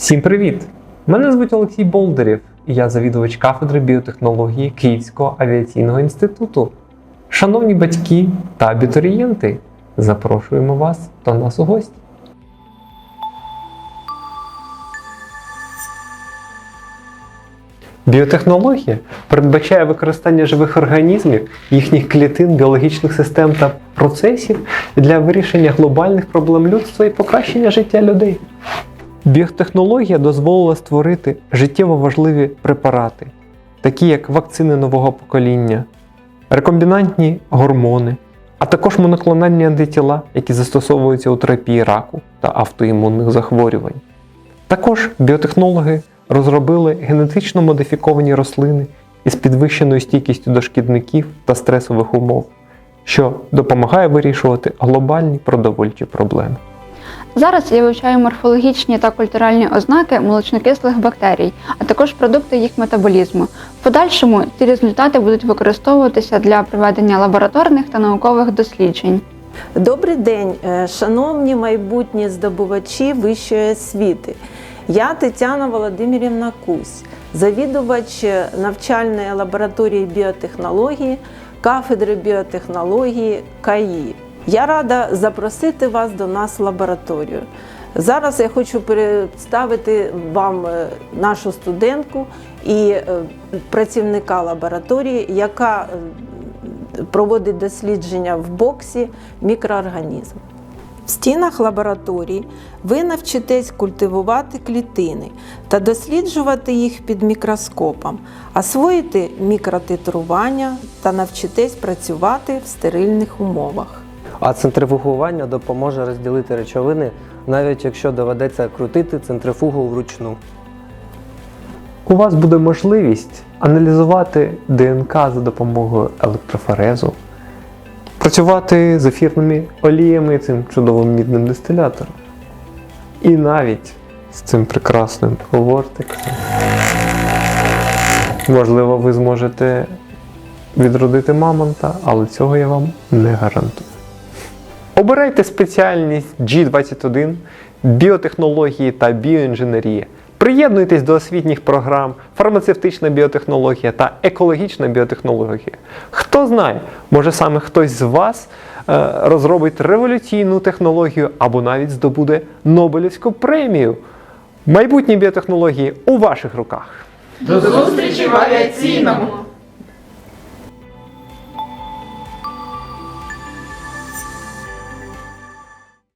Всім привіт! Мене звуть Олексій Болдерів, і я завідувач кафедри біотехнології Київського авіаційного інституту. Шановні батьки та абітурієнти, запрошуємо вас до нас у гості. Біотехнологія передбачає використання живих організмів, їхніх клітин, біологічних систем та процесів для вирішення глобальних проблем людства і покращення життя людей. Біотехнологія дозволила створити життєво важливі препарати, такі як вакцини нового покоління, рекомбінантні гормони, а також моноклональні антитіла, які застосовуються у терапії раку та автоімунних захворювань. Також біотехнологи розробили генетично модифіковані рослини із підвищеною стійкістю до шкідників та стресових умов, що допомагає вирішувати глобальні продовольчі проблеми. Зараз я вивчаю морфологічні та культуральні ознаки молочнокислих бактерій, а також продукти їх метаболізму. В подальшому ці результати будуть використовуватися для проведення лабораторних та наукових досліджень. Добрий день, е, шановні майбутні здобувачі вищої освіти. Я Тетяна Володимирівна Кусь, завідувач навчальної лабораторії біотехнології, кафедри біотехнології КАІ. Я рада запросити вас до нас в лабораторію. Зараз я хочу представити вам е, нашу студентку і е, працівника лабораторії, яка е, проводить дослідження в боксі мікроорганізм. В стінах лабораторії ви навчитесь культивувати клітини та досліджувати їх під мікроскопом, освоїте мікротитрування та навчитесь працювати в стерильних умовах. А центрифугування допоможе розділити речовини, навіть якщо доведеться крутити центрифугу вручну. У вас буде можливість аналізувати ДНК за допомогою електрофорезу, працювати з ефірними оліями цим чудовим мідним дистилятором. І навіть з цим прекрасним вортексом. Можливо, ви зможете відродити мамонта, але цього я вам не гарантую. Обирайте спеціальність G21, біотехнології та біоінженерія. Приєднуйтесь до освітніх програм, фармацевтична біотехнологія та екологічна біотехнологія. Хто знає, може саме хтось з вас е, розробить революційну технологію або навіть здобуде Нобелівську премію. Майбутні біотехнології у ваших руках. До зустрічі в авіаційному!